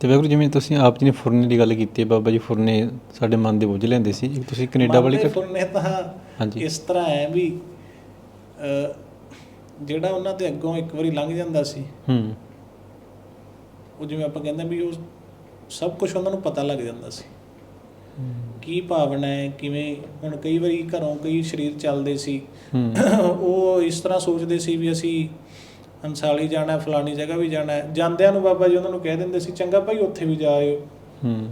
ਤੇ ਵਾਹਿਗੁਰੂ ਜਿਵੇਂ ਤੁਸੀਂ ਆਪ ਜੀ ਨੇ ਫੁਰਨੇ ਦੀ ਗੱਲ ਕੀਤੀ ਹੈ ਬਾਬਾ ਜੀ ਫੁਰਨੇ ਸਾਡੇ ਮਨ ਦੇ ਬੁੱਝ ਲੈਂਦੇ ਸੀ। ਤੁਸੀਂ ਕੈਨੇਡਾ ਵਾਲੀ ਫੁਰਨੇ ਤਾਂ ਹਾਂਜੀ। ਇਸ ਤਰ੍ਹਾਂ ਹੈ ਵੀ ਅ, ਜਿਹੜਾ ਉਹਨਾਂ ਦੇ ਅੱਗੋਂ ਇੱਕ ਵਾਰੀ ਲੰਘ ਜਾਂਦਾ ਸੀ ਹੂੰ। ਉਹ ਜਿਵੇਂ ਆਪਾਂ ਕਹਿੰਦੇ ਵੀ ਉਹ ਸਭ ਕੁਝ ਉਹਨਾਂ ਨੂੰ ਪਤਾ ਲੱਗ ਜਾਂਦਾ ਸੀ। ਕੀ ਭਾਵਨਾ ਹੈ ਕਿਵੇਂ ਹੁਣ ਕਈ ਵਾਰੀ ਘਰੋਂ ਕਈ ਸਰੀਰ ਚੱਲਦੇ ਸੀ। ਉਹ ਇਸ ਤਰ੍ਹਾਂ ਸੋਚਦੇ ਸੀ ਵੀ ਅਸੀਂ ਹੰਸਾਲੀ ਜਾਣਾ ਫਲਾਣੀ ਜਗ੍ਹਾ ਵੀ ਜਾਣਾ ਹੈ। ਜਾਂਦਿਆਂ ਨੂੰ ਬਾਬਾ ਜੀ ਉਹਨਾਂ ਨੂੰ ਕਹਿ ਦਿੰਦੇ ਸੀ ਚੰਗਾ ਭਾਈ ਉੱਥੇ ਵੀ ਜਾ ਆਇਓ। ਹੂੰ।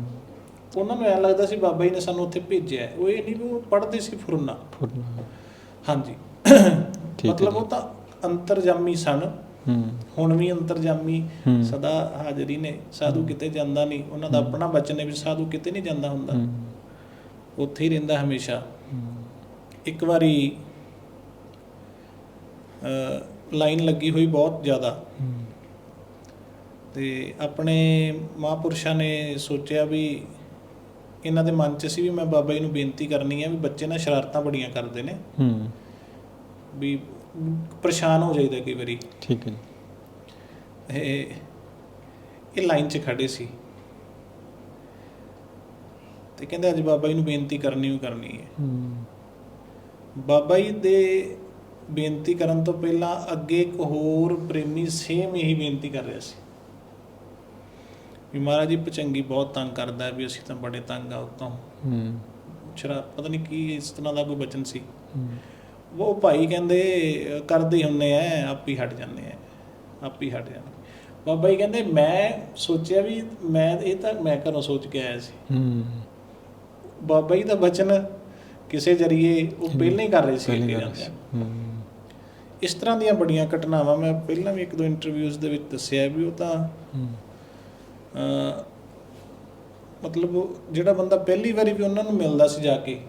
ਉਹਨਾਂ ਨੂੰ ਐਂ ਲੱਗਦਾ ਸੀ ਬਾਬਾ ਜੀ ਨੇ ਸਾਨੂੰ ਉੱਥੇ ਭੇਜਿਆ। ਉਹ ਇਹ ਨਹੀਂ ਵੀ ਉਹ ਪੜ੍ਹਦੇ ਸੀ ਫੁਰਨਾ। ਫੁਰਨਾ। ਹਾਂਜੀ। ਮਤਲਬ। ਉਹ ਤਾਂ ਅੰਤਰਜਾਮੀ ਸਨ। ਹੂੰ। ਹੁਣ ਵੀ ਅੰਤਰਜਾਮੀ। ਸਦਾ ਹਾਜ਼ਰੀ ਨੇ। ਸਾਧੂ ਕਿਤੇ ਜਾਂਦਾ ਨਹੀਂ। ਉਹਨਾਂ ਦਾ ਆਪਣਾ ਬਚਨ ਹੈ ਵੀ ਸਾਧੂ ਕਿਤੇ ਨਹੀਂ ਜਾਂਦਾ ਹੁੰਦਾ। ਉੱਥੇ ਹੀ ਰਹਿੰਦਾ ਹਮੇਸ਼ਾ। ਇੱਕ ਵਾਰੀ ਅ ਲਾਈਨ ਲੱਗੀ ਹੋਈ ਬਹੁਤ ਜ਼ਿਆਦਾ। ਤੇ ਆਪਣੇ ਮਹਾਂਪੁਰਸ਼ਾਂ ਨੇ ਸੋਚਿਆ ਵੀ ਇਹਨਾਂ ਦੇ ਮਨ 'ਚ ਸੀ ਵੀ ਮੈਂ ਬਾਬਾ ਜੀ ਨੂੰ ਬੇਨਤੀ ਕਰਨੀ ਹੈ ਵੀ ਬੱਚੇ ਨਾ ਸ਼ਰਾਰਤਾਂ ਬੜੀਆਂ ਕਰਦੇ ਨੇ। ਹੂੰ। ਵੀ ਪਰੇਸ਼ਾਨ ਹੋ ਜਾਈਦਾ ਕਈ ਵਾਰੀ। ਠੀਕ ਹੈ ਇਹ ਇਹ ਲਾਈਨ 'ਚ ਖੜੇ ਸੀ। ਤੇ ਕਹਿੰਦੇ ਅੱਜ ਬਾਬਾ ਜੀ ਨੂੰ ਬੇਨਤੀ ਕਰਨੀ ਹੀ ਕਰਨੀ ਹੈ। ਹੂੰ। ਬਾਬਾ ਜੀ ਦੇ ਬੇਨਤੀ ਕਰਨ ਤੋਂ ਪਹਿਲਾਂ ਅੱਗੇ ਇੱਕ ਹੋਰ ਪ੍ਰੇਮੀ ਸੇਮ ਇਹੀ ਬੇਨਤੀ ਕਰ ਰਿਹਾ ਸੀ। ਵੀ ਮਹਾਰਾਜ ਜੀ ਪਚੰਗੀ ਬਹੁਤ ਤੰਗ ਕਰਦਾ ਵੀ ਅਸੀਂ ਤਾਂ ਬੜੇ ਤੰਗ ਆ ਉਤੋਂ। ਹੂੰ। ਸ਼ਰਾ ਪਤਾ ਨਹੀਂ ਕੀ ਇਸ ਤਰ੍ਹਾਂ ਦਾ ਕੋਈ ਬਚਨ ਸੀ। ਹੂੰ। ਉਹ ਭਾਈ ਕਹਿੰਦੇ ਕਰਦੇ ਹੁੰਨੇ ਆ ਆਪ ਹੀ ਹਟ ਜਾਂਦੇ ਆ ਆਪ ਹੀ ਹਟ ਜਾਂਦੇ। ਬਾਬਾ ਜੀ ਕਹਿੰਦੇ ਮੈਂ ਸੋਚਿਆ ਵੀ ਮੈਂ ਇਹ ਤਾਂ ਮੈਂ ਘਰੋਂ ਸੋਚ ਕੇ ਆਇਆ ਸੀ। ਹੂੰ। ਬਾਬਾ ਜੀ ਦਾ ਬਚਨ ਕਿਸੇ ਜਰੀਏ ਉਹ ਪਹਿਲਾਂ ਹੀ ਕਰ ਰਹੇ ਸੀ। ਹੂੰ। ਇਸ ਤਰ੍ਹਾਂ ਦੀਆਂ ਬੜੀਆਂ ਘਟਨਾਵਾਂ ਮੈਂ ਪਹਿਲਾਂ ਵੀ ਇੱਕ ਦੋ ਇੰਟਰਵਿਊਜ਼ ਦੇ ਵਿੱਚ ਦੱਸਿਆ ਵੀ ਉਹ ਤਾਂ ਅਹ, ਮਤਲਬ ਜਿਹੜਾ ਬੰਦਾ ਪਹਿਲੀ ਵਾਰੀ ਵੀ ਉਹਨਾਂ ਨੂੰ ਮਿਲਦਾ ਸੀ ਜਾ ਕੇ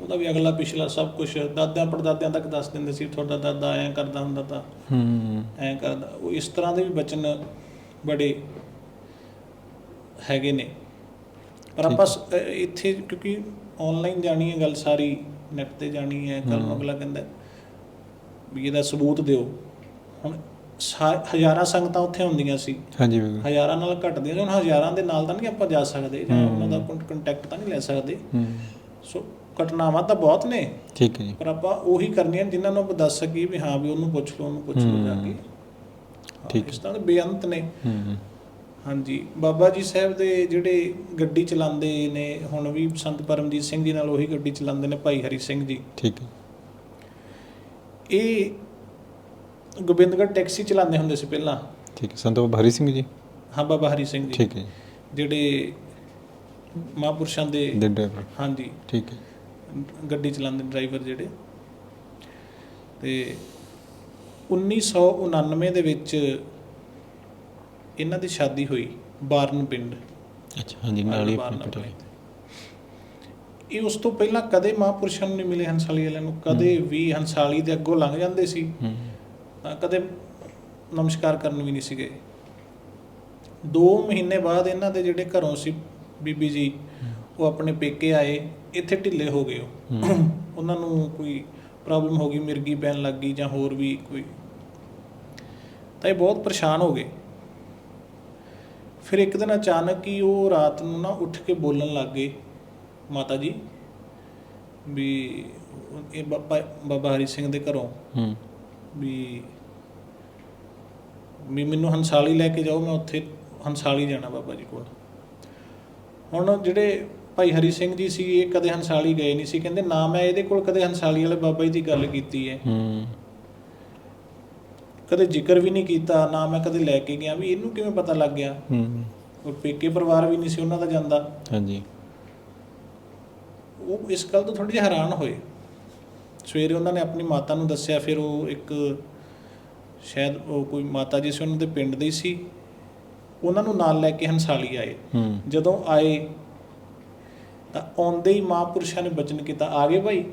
ਉਹਦਾ ਵੀ ਅਗਲਾ ਪਿਛਲਾ ਸਭ ਕੁਝ ਦਾਦਿਆਂ ਪੜਦਾਦਿਆਂ ਤੱਕ ਦੱਸ ਦਿੰਦੇ ਸੀ ਤੁਹਾਡਾ ਦਾਦਾ ਐਂ ਕਰਦਾ ਹੁੰਦਾ ਤਾਂ ਹੂੰ। ਐਂ ਕਰਦਾ। ਉਹ ਇਸ ਤਰ੍ਹਾਂ ਦੇ ਵੀ ਬਚਨ ਬੜੇ ਹੈਗੇ ਨੇ। ਪਰ ਆਪਾਂ ਇੱਥੇ ਕਿਉਂਕਿ ਆਨਲਾਈਨ ਜਾਣੀ ਹੈ ਗੱਲ ਸਾਰੀ ਨੈਟ ਤੇ ਜਾਣੀ ਹੈ ਕੱਲ ਨੂੰ। ਅਗਲਾ ਕਹਿੰਦਾ ਵੀ ਇਹਦਾ ਸਬੂਤ ਦਿਓ। ਹੁਣ ਹਜ਼ਾਰਾਂ ਸੰਗਤਾਂ ਉੱਥੇ ਹੁੰਦੀਆਂ ਸੀ। ਹਾਂਜੀ ਵਾਹਿਗੁਰੂ ਹਜ਼ਾਰਾਂ ਨਾਲ ਘਟਦੀਆਂ ਹੁਣ ਹਜ਼ਾਰਾਂ ਦੇ ਨਾਲ ਤਾਂ ਨਹੀਂ ਆਪਾਂ ਜਾ ਸਕਦੇ ਜਾਂ। ਉਹਨਾਂ ਦਾ ਕੰਟੈਕਟ ਤਾਂ ਨਹੀਂ ਲੈ ਸਕਦੇ। ਹੂੰ। ਸੋ ਘਟਨਾਵਾਂ ਤਾਂ ਬਹੁਤ ਨੇ। ਠੀਕ ਹੈ ਜੀ। ਪਰ ਆਪਾਂ ਉਹੀ ਕਰਨੀਆਂ ਜਿਨ੍ਹਾਂ ਨੂੰ ਆਪਾਂ ਦੱਸ ਸਕੀਏ ਵੀ ਹਾਂ ਵੀ ਉਹਨੂੰ ਪੁੱਛ ਲਓ ਉਹਨੂੰ ਪੁੱਛ ਲਓ ਜਾ ਕੇ। ਠੀਕ ਇਸ ਤਰ੍ਹਾਂ ਦੇ ਬੇਅੰਤ ਨੇ। ਹੂੰ। ਹਾਂਜੀ ਬਾਬਾ ਜੀ ਸਾਹਿਬ ਦੇ ਜਿਹੜੇ ਗੱਡੀ ਚਲਾਉਂਦੇ ਨੇ ਹੁਣ ਵੀ ਸੰਤ ਪਰਮਜੀਤ ਸਿੰਘ ਜੀ ਨਾਲ ਉਹੀ ਗੱਡੀ ਚਲਾਉਂਦੇ ਨੇ ਭਾਈ ਹਰੀ ਸਿੰਘ ਜੀ। ਠੀਕ ਹੈ। ਇਹ ਗੋਬਿੰਦਗੜ੍ਹ ਟੈਕਸੀ ਚਲਾਉਂਦੇ ਹੁੰਦੇ ਸੀ ਪਹਿਲਾਂ। ਠੀਕ ਹੈ ਸੰਤ ਬਾਬਾ ਹਰੀ ਸਿੰਘ ਜੀ? ਹਾਂ ਬਾਬਾ ਹਰੀ ਸਿੰਘ ਜੀ। ਠੀਕ ਹੈ ਜਿਹੜੇ ਮਹਾਂਪੁਰਸ਼ਾਂ ਦੇ ਡਰਾਈਵਰ ਹਾਂਜੀ। ਠੀਕ ਹੈ। ਗੱਡੀ ਚਲਾਉਂਦੇ ਡਰਾਈਵਰ ਜਿਹੜੇ। ਤੇ 1999 ਦੇ ਵਿੱਚ ਇਹਨਾਂ ਦੀ ਸ਼ਾਦੀ ਹੋਈ ਬਾਰਨ ਪਿੰਡ। ਅੱਛਾ ਹਾਂਜੀ ਨਾਲ ਹੀ ਆਪਣੇ। ਪਟਿਆਲੇ ਇਹ ਉਸ ਤੋਂ ਪਹਿਲਾਂ ਕਦੇ ਮਹਾਂਪੁਰਸ਼ਾਂ ਨੂੰ ਨਹੀਂ ਮਿਲੇ ਹੰਸਾਲੀ ਵਾਲਿਆਂ ਨੂੰ? ਕਦੇ ਵੀ ਹੰਸਾਲੀ ਦੇ ਅੱਗੋਂ ਲੰਘ ਜਾਂਦੇ ਸੀ? ਤਾਂ ਕਦੇ ਨਮਸਕਾਰ ਕਰਨ ਵੀ ਨਹੀਂ ਸੀਗੇ। 2 ਮਹੀਨੇ ਬਾਅਦ ਇਹਨਾਂ ਦੇ ਜਿਹੜੇ ਘਰੋਂ ਸੀ ਬੀਬੀ ਜੀ ਉਹ ਆਪਣੇ ਪੇਕੇ ਆਏ ਇੱਥੇ ਢਿੱਲੇ ਹੋ ਗਏ ਉਹ। ਉਹਨਾਂ ਨੂੰ ਕੋਈ ਪ੍ਰੋਬਲਮ ਹੋ ਗਈ ਮਿਰਗੀ ਪੈਣ ਲੱਗ ਗਈ ਜਾਂ ਹੋਰ ਵੀ ਕੋਈ। ਤਾਂ ਇਹ ਬਹੁਤ ਪਰੇਸ਼ਾਨ ਹੋ ਗਏ। ਫਿਰ ਇੱਕ ਦਿਨ ਅਚਾਨਕ ਹੀ ਉਹ ਰਾਤ ਨੂੰ ਨਾ ਉੱਠ ਕੇ ਬੋਲਣ ਲੱਗ ਗਏ। ਮਾਤਾ ਜੀ ਵੀ ਇਹ ਬਾਬਾ ਬਾਬਾ ਹਰੀ ਸਿੰਘ ਦੇ ਘਰੋਂ ਹੂੰ। ਵੀ ਵੀ ਮੈਨੂੰ ਹੰਸਾਲੀ ਲੈ ਕੇ ਜਾਓ ਮੈਂ ਉੱਥੇ ਹੰਸਾਲੀ ਜਾਣਾ ਬਾਬਾ ਜੀ ਕੋਲ। ਹੁਣ ਜਿਹੜੇ ਭਾਈ ਹਰੀ ਸਿੰਘ ਜੀ ਸੀ ਇਹ ਕਦੇ ਹੰਸਾਲੀ ਗਏ ਨਹੀਂ ਸੀ ਕਹਿੰਦੇ ਨਾ ਮੈਂ ਇਹਦੇ ਕੋਲ ਕਦੇ ਹੰਸਾਲੀ ਵਾਲੇ ਬਾਬਾ ਜੀ ਦੀ ਗੱਲ ਕੀਤੀ ਹੈ। ਹੂੰ। ਕਦੇ ਜ਼ਿਕਰ ਵੀ ਨਹੀਂ ਕੀਤਾ ਨਾ ਮੈਂ ਕਦੇ ਲੈ ਕੇ ਗਿਆ ਵੀ ਇਹਨੂੰ ਕਿਵੇਂ ਪਤਾ ਲੱਗ ਗਿਆ? ਹੂੰ। ਉਹ ਪੇਕੇ ਪਰਿਵਾਰ ਵੀ ਨਹੀਂ ਸੀ ਉਹਨਾਂ ਦਾ ਜਾਂਦਾ। ਹਾਂਜੀ। ਉਹ ਇਸ ਗੱਲ ਤੋਂ ਥੋੜੇ ਜਿਹਾ ਹੈਰਾਨ ਹੋਏ। ਸਵੇਰੇ ਉਹਨਾਂ ਨੇ ਆਪਣੀ ਮਾਤਾ ਨੂੰ ਦੱਸਿਆ ਫਿਰ ਉਹ ਇੱਕ ਸ਼ਾਇਦ ਉਹ ਕੋਈ ਮਾਤਾ ਜੀ ਸੀ ਉਹਨਾਂ ਦੇ ਪਿੰਡ ਦੇ ਸੀ। ਉਹਨਾਂ ਨੂੰ ਨਾਲ ਲੈ ਕੇ ਹੰਸਾਲੀ ਆਏ। ਜਦੋਂ ਆਏ ਤਾਂ ਆਉਂਦੇ ਹੀ ਮਹਾਂਪੁਰਸ਼ਾਂ ਨੇ ਬਚਨ ਕੀਤਾ ਆ ਗਏ ਭਾਈ?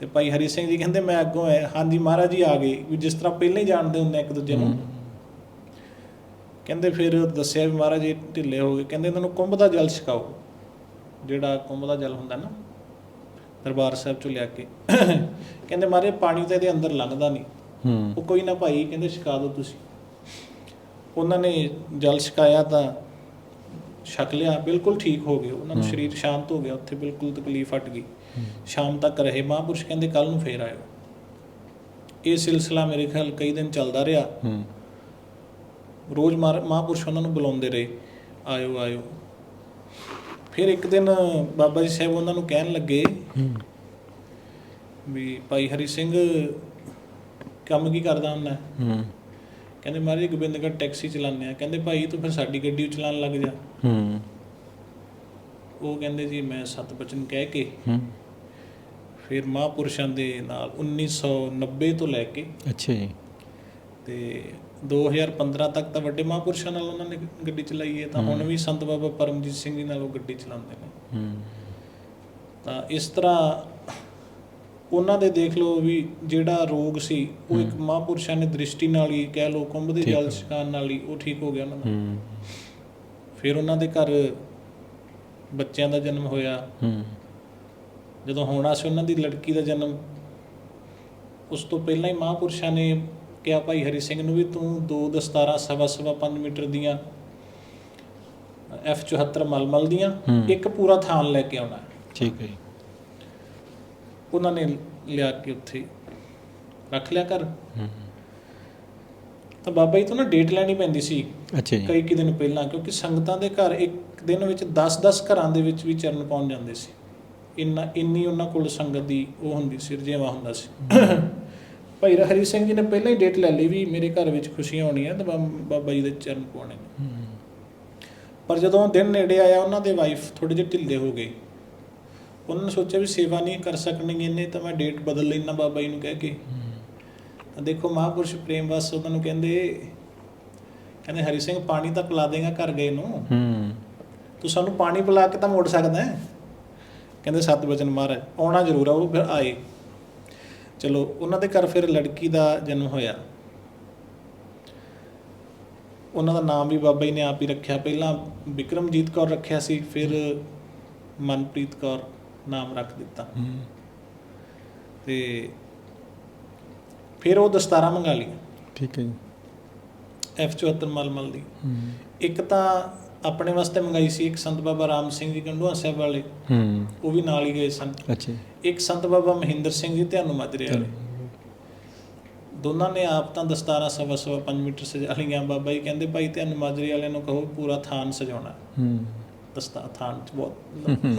ਤੇ ਭਾਈ ਹਰੀ ਸਿੰਘ ਜੀ ਕਹਿੰਦੇ ਮੈਂ ਅੱਗੋਂ ਆਇਆ। ਹਾਂਜੀ ਮਹਾਰਾਜ ਜੀ ਆ ਗਏ। ਵੀ ਜਿਸ ਤਰ੍ਹਾਂ ਪਹਿਲਾਂ ਹੀ ਜਾਣਦੇ ਹੁੰਦੇ ਇੱਕ ਦੂਜੇ ਨੂੰ। ਕਹਿੰਦੇ ਫਿਰ ਦੱਸਿਆ ਵੀ ਮਹਾਰਾਜ ਜੀ ਢਿੱਲੇ ਹੋ ਗਏ। ਕਹਿੰਦੇ ਇਹਨਾਂ ਨੂੰ ਕੁੰਭ ਦਾ ਜਲ ਛਕਾਓ। ਜਿਹੜਾ ਕੁੰਭ ਦਾ ਜਲ ਹੁੰਦਾ ਨਾ ਦਰਬਾਰ ਸਾਹਿਬ ਚੋਂ ਲਿਆ ਕੇ ਕਹਿੰਦੇ ਮਾਰੇ ਪਾਣੀ ਤਾਂ ਇਹਦੇ ਅੰਦਰ ਲੰਘਦਾ ਨਹੀਂ। ਹੂੰ। ਉਹ ਕੋਈ ਨਾ ਭਾਈ ਕਹਿੰਦੇ ਛਕਾ ਦਿਓ ਤੁਸੀਂ। ਉਹਨਾਂ ਨੇ ਜਲ ਛਕਾਇਆ ਤਾਂ ਛਕ ਲਿਆ ਬਿਲਕੁਲ ਠੀਕ ਹੋ ਗਏ। ਉਹਨਾਂ ਹਮ। ਸਰੀਰ ਸ਼ਾਂਤ ਹੋ ਗਿਆ ਉੱਥੇ ਬਿਲਕੁਲ ਤਕਲੀਫ ਹਟ ਗਈ। ਸ਼ਾਮ ਤੱਕ ਰਹੇ ਮਹਾਂਪੁਰਸ਼ ਕਹਿੰਦੇ ਕੱਲ ਨੂੰ ਫੇਰ ਆਇਓ। ਇਹ ਸਿਲਸਿਲਾ ਮੇਰੇ ਖਿਆਲ ਕਈ ਦਿਨ ਚੱਲਦਾ ਰਿਹਾ। ਹੂੰ। ਰੋਜ਼ ਮਹਾਂਪੁਰਸ਼ ਉਹਨਾਂ ਨੂੰ ਬੁਲਾਉਂਦੇ ਰਹੇ। ਆਇਓ ਆਇਓ। ਫਿਰ ਇੱਕ ਦਿਨ ਬਾਬਾ ਜੀ ਸਾਹਿਬ ਉਹਨਾਂ ਨੂੰ ਕਹਿਣ ਲੱਗੇ ਹੂੰ। ਵੀ ਭਾਈ ਹਰੀ ਸਿੰਘ ਕੰਮ ਕੀ ਕਰਦਾ ਹੁੰਦਾ? ਹੂੰ। ਕਹਿੰਦੇ ਮਹਾਰਾਜ ਗੋਬਿੰਦਗੜ੍ਹ ਟੈਕਸੀ ਚਲਾਉਂਦੇ ਆ। ਕਹਿੰਦੇ ਭਾਈ ਤੂੰ ਫਿਰ ਸਾਡੀ ਗੱਡੀ ਚਲਾਉਣ ਲੱਗ ਜਾ। ਹੂੰ। ਉਹ ਕਹਿੰਦੇ ਜੀ ਮੈਂ ਸਤ ਬਚਨ ਕਹਿ ਕੇ ਹੂੰ। ਫਿਰ ਮਹਾਂਪੁਰਸ਼ਾਂ ਦੇ ਨਾਲ 1990 ਤੋਂ ਲੈ ਕੇ ਅੱਛਾ ਜੀ। ਤੇ 2015 ਤੱਕ ਤਾਂ ਵੱਡੇ ਮਹਾਂਪੁਰਸ਼ਾਂ ਨਾਲ ਉਹਨਾਂ ਨੇ ਗੱਡੀ ਚਲਾਈ ਹੈ ਤਾਂ ਹੁਣ। ਵੀ ਸੰਤ ਬਾਬਾ ਪਰਮਜੀਤ ਸਿੰਘ ਜੀ ਨਾਲ ਉਹ ਗੱਡੀ ਚਲਾਉਂਦੇ ਨੇ ਹੂੰ ਤਾਂ ਇਸ ਤਰ੍ਹਾਂ ਉਹਨਾਂ ਦੇ ਦੇਖ ਲਓ ਵੀ ਜਿਹੜਾ ਰੋਗ ਸੀ ਉਹ ਇੱਕ। ਮਹਾਂਪੁਰਸ਼ਾਂ ਨੇ ਦ੍ਰਿਸ਼ਟੀ ਨਾਲ ਹੀ ਕਹਿ ਲਓ ਕੁੰਭ ਦੇ ਜਲ। ਛਕਾਉਣ ਨਾਲ ਹੀ ਉਹ ਠੀਕ ਹੋ ਗਿਆ ਉਹਨਾਂ ਦਾ ਹੂੰ ਫਿਰ ਉਹਨਾਂ ਦੇ ਘਰ ਬੱਚਿਆਂ ਦਾ ਜਨਮ ਹੋਇਆ ਹੂੰ ਜਦੋਂ ਹੋਣਾ ਸੀ ਉਹਨਾਂ ਦੀ ਲੜਕੀ ਦਾ ਜਨਮ ਉਸ ਤੋਂ ਪਹਿਲਾਂ ਹੀ ਮਹਾਂਪੁਰਸ਼ਾਂ ਨੇ ਕਿਹਾ ਭਾਈ ਹਰੀ ਸਿੰਘ ਨੂੰ ਵੀ ਤੂੰ ਦੋ ਦਸਤਾਰਾਂ ਸਵਾ ਸਵਾ 5 ਮੀਟਰ ਦੀਆਂ F74 ਮਲਮਲ ਦੀਆਂ। ਇੱਕ ਪੂਰਾ ਥਾਨ ਲੈ ਕੇ ਆਉਣਾ। ਠੀਕ ਹੈ ਜੀ। ਉਹਨਾਂ ਨੇ ਲਿਆ ਕੇ ਉੱਥੇ ਰੱਖ ਲਿਆ ਕਰ ਤਾਂ ਬਾਬਾ ਜੀ ਤੋਂ ਨਾ ਡੇਟ ਲੈਣੀ ਪੈਂਦੀ ਸੀ ਅੱਛਾ ਜੀ। ਕਈ ਕਿ ਦਿਨ ਪਹਿਲਾਂ ਕਿਉਂਕਿ ਸੰਗਤਾਂ ਦੇ ਘਰ ਇੱਕ ਦਿਨ ਵਿੱਚ 10-10 ਘਰਾਂ ਦੇ ਵਿੱਚ ਵੀ ਚਰਨ ਪਾਉਣ ਜਾਂਦੇ ਸੀ। ਇੰਨਾ ਇੰਨੀ ਉਹਨਾਂ ਕੋਲ ਸੰਗਤ ਦੀ ਉਹ ਹੁੰਦੀ ਸੀ ਰਜੇਵਾ ਹੁੰਦਾ ਸੀ। ਭਾਈ ਹਰੀ ਸਿੰਘ ਜੀ ਨੇ ਪਹਿਲਾਂ ਹੀ ਡੇਟ ਲੈ ਲਈ ਵੀ ਮੇਰੇ ਘਰ ਵਿੱਚ ਖੁਸ਼ੀਆਂ ਹੋਣੀਆਂ ਤੇ ਬਾਬਾ ਜੀ ਦੇ ਚਰਨ ਪਾਉਣੇ ਨੇ। ਪਰ ਜਦੋਂ ਦਿਨ ਨੇੜੇ ਆਇਆ ਉਹਨਾਂ ਦੇ ਵਾਈਫ ਥੋੜੇ ਜਿਹੇ ਢਿੱਲੇ ਹੋ ਗਏ। ਉਹਨਾਂ ਨੇ ਸੋਚਿਆ ਵੀ ਸੇਵਾ ਨਹੀਂ ਕਰ ਸਕਣਗੇ ਇਹਨੇ ਤਾਂ ਮੈਂ ਡੇਟ ਬਦਲ ਲੈਣਾ ਬਾਬਾ ਜੀ ਨੂੰ ਕਹਿ ਕੇ। ਤਾਂ ਦੇਖੋ ਮਹਾਂਪੁਰਸ਼ ਪ੍ਰੇਮ ਵਸ ਉਹਨਾਂ ਨੂੰ ਕਹਿੰਦੇ ਕਹਿੰਦੇ ਹਰੀ ਸਿੰਘ ਪਾਣੀ ਤਾਂ ਪਿਲਾ ਦੇਗਾ ਘਰ ਗਏ ਨੂੰ। ਹੂੰ। ਤੂੰ ਸਾਨੂੰ ਪਾਣੀ ਪਿਲਾ ਕੇ ਤਾਂ ਮੋੜ ਸਕਦਾ ਹੈ? ਕਹਿੰਦੇ ਸਤ ਬਚਨ ਮਹਾਰਾਜ ਆਉਣਾ ਜ਼ਰੂਰ ਆ ਉਹ ਫਿਰ ਆਏ। ਚਲੋ ਉਹਨਾਂ ਦੇ ਘਰ ਫਿਰ ਲੜਕੀ ਦਾ ਜਨਮ ਹੋਇਆ। ਉਹਨਾਂ ਦਾ ਨਾਮ ਵੀ ਬਾਬਾ ਜੀ ਨੇ ਆਪ ਹੀ ਰੱਖਿਆ। ਪਹਿਲਾਂ ਵਿਕਰਮਜੀਤ ਕੌਰ ਰੱਖਿਆ ਸੀ ਫਿਰ ਮਨਪ੍ਰੀਤ ਕੌਰ ਨਾਮ ਰੱਖ ਦਿੱਤਾ। ਤੇ ਫਿਰ ਉਹ ਦਸਤਾਰਾਂ ਮੰਗਾ ਲਈ ਠੀਕ ਹੈ ਜੀ। F74 ਮਲਮਲ ਦੀ। ਇੱਕ ਤਾਂ ਆਪਣੇ ਵਾਸਤੇ ਮੰਗਾਈ ਸੀ ਇੱਕ ਸੰਤ ਬਾਬਾ ਰਾਮ ਸਿੰਘ ਜੀ ਗੰਡੂਆ ਸਾਹਿਬ ਵਾਲੇ। ਹੂੰ। ਉਹ ਵੀ ਨਾਲ ਹੀ ਗਏ ਸਨ। ਅੱਛਾ ਇੱਕ ਸੰਤ ਬਾਬਾ ਮਹਿੰਦਰ ਸਿੰਘ ਜੀ ਧਿਆਨੂ ਮਾਜਰੇ ਵਾਲੇ। ਦੋਨਾਂ ਨੇ ਆਪ ਤਾਂ ਦਸਤਾਰਾਂ ਸਵਾ ਸਵਾ 5 ਮੀਟਰ ਸਜਾ ਲਈਆਂ ਬਾਬਾ ਜੀ ਕਹਿੰਦੇ ਭਾਈ ਧਿਆਨੂ ਮਾਜਰੇ ਵਾਲਿਆਂ ਨੂੰ ਕਹੋ ਪੂਰਾ ਥਾਨ ਸਜਾਉਣਾ। ਹੂੰ। ਦਸਤਾਰ ਥਾਨ ਚ ਬਹੁਤ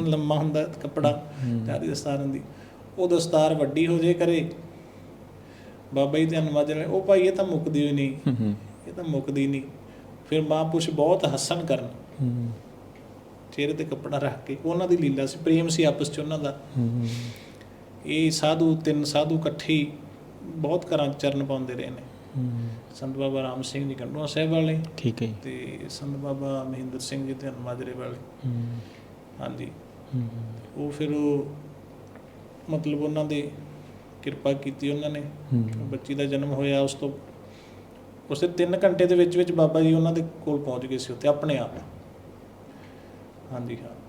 ਲੰਮਾ ਹੁੰਦਾ ਕੱਪੜਾ। ਚਾਰੀ ਦਸਤਾਰ ਹੁੰਦੀ ਉਹ ਦਸਤਾਰ ਵੱਡੀ ਹੋ ਜੇ ਕਰੇ। ਬਾਬਾ ਜੀ ਧਿਆਨੂ ਮਾਜਰੇ ਉਹ ਭਾਈ ਇਹ ਤਾਂ ਮੁੱਕਦੀ ਹੋਈ ਨਹੀਂ। ਇਹ ਤਾਂ ਮੁੱਕਦੀ ਨਹੀਂ। ਫਿਰ ਮਹਾਂਪੁਰਸ਼ ਬਹੁਤ ਹੱਸਣ ਕਰਨ। ਚਿਹਰੇ ਤੇ ਕੱਪੜਾ ਰੱਖ ਕੇ ਉਹਨਾਂ ਦੀ ਲੀਲਾ ਸੀ ਪ੍ਰੇਮ ਸੀ ਆਪਸ ਚ ਉਹਨਾਂ ਦਾ। ਇਹ ਸਾਧੂ ਤਿੰਨ ਸਾਧੂ ਇਕੱਠੇ ਬਹੁਤ ਘਰਾਂ 'ਚ ਚਰਨ ਪਾਉਂਦੇ ਰਹੇ ਨੇ। ਸੰਤ ਬਾਬਾ ਰਾਮ ਸਿੰਘ ਜੀ ਗੰਡੂਆ ਸਾਹਿਬ ਵਾਲੇ ਠੀਕ ਹੈ ਤੇ ਸੰਤ ਬਾਬਾ ਮਹਿੰਦਰ ਸਿੰਘ ਜੀ ਤੇ ਮਾਜਰੇ ਵਾਲੇ। ਹਾਂਜੀ। ਉਹ ਫਿਰ ਉਹ ਮਤਲਬ ਉਹਨਾਂ ਦੇ ਕਿਰਪਾ ਕੀਤੀ ਉਹਨਾਂ ਨੇ। ਬੱਚੀ ਦਾ ਜਨਮ ਹੋਇਆ ਉਸ ਤੋਂ ਉਸੇ 3 ਘੰਟੇ ਦੇ ਵਿੱਚ ਵਿੱਚ ਬਾਬਾ ਜੀ ਉਹਨਾਂ ਦੇ ਕੋਲ ਪਹੁੰਚ ਗਏ ਸੀ ਉੱਥੇ, ਆਪਣੇ ਆਪ। ਹਾਂਜੀ, ਹਾਂ।